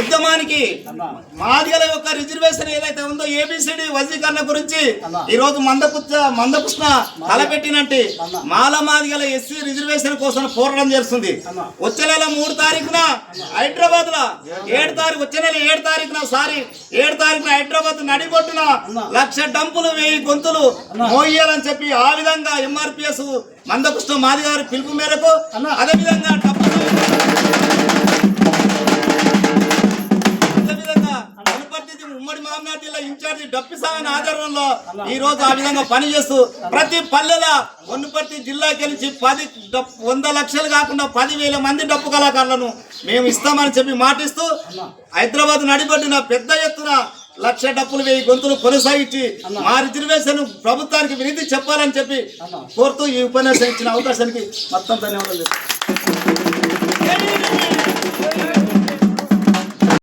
ఉద్యమానికి. మాదిగల యొక్క రిజర్వేషన్ ఏదైతే ఉందో ఏబిసిడి వజీకరణ గురించి. ఈ రోజు మందపుచ్చ మందకృష్ణ తలపెట్టినట్టు. మాల మాదిగల ఎస్సీ రిజర్వేషన్ కోసం పోరాటం చేస్తుంది. వచ్చే నెల మూడు తారీఖున హైదరాబాద్లో ఏడు తారీఖు వచ్చే నెల ఏడు తారీఖున సారీ ఏడు తారీఖున హైదరాబాద్ నడిబొట్టున అన్నా. లక్ష డంపులు వెయ్యి గొంతులు. మోయాలని చెప్పి ఆ విధంగా ఎంఆర్పిఎస్ మందకృష్ణ మాది గారి పిలుపు మేరకు. అదే విధంగా వనపర్తి ఉమ్మడి మామనాడు జిల్లా ఇన్ఛార్జి డప్పి సాగన్ ఆధ్వర్యంలో ఈ రోజు ఆ విధంగా పనిచేస్తూ ప్రతి పల్లెల వనపర్తి జిల్లా గెలిచి పది డప్- వంద లక్షలు కాకుండా పదివేల మంది డప్పు కళాకారులను మేము ఇస్తామని చెప్పి మాటిస్తూ హైదరాబాద్ నడిబడిన పెద్ద ఎత్తున లక్ష డప్పులు వెయ్యి గొంతులు కొనసాగించి మా రిజర్వేషన్ ప్రభుత్వానికి వినతి చెప్పాలని చెప్పి కోరుతూ ఈ ఉపన్యాసం ఇచ్చిన అవకాశానికి మొత్తం ధన్యవాదాలు.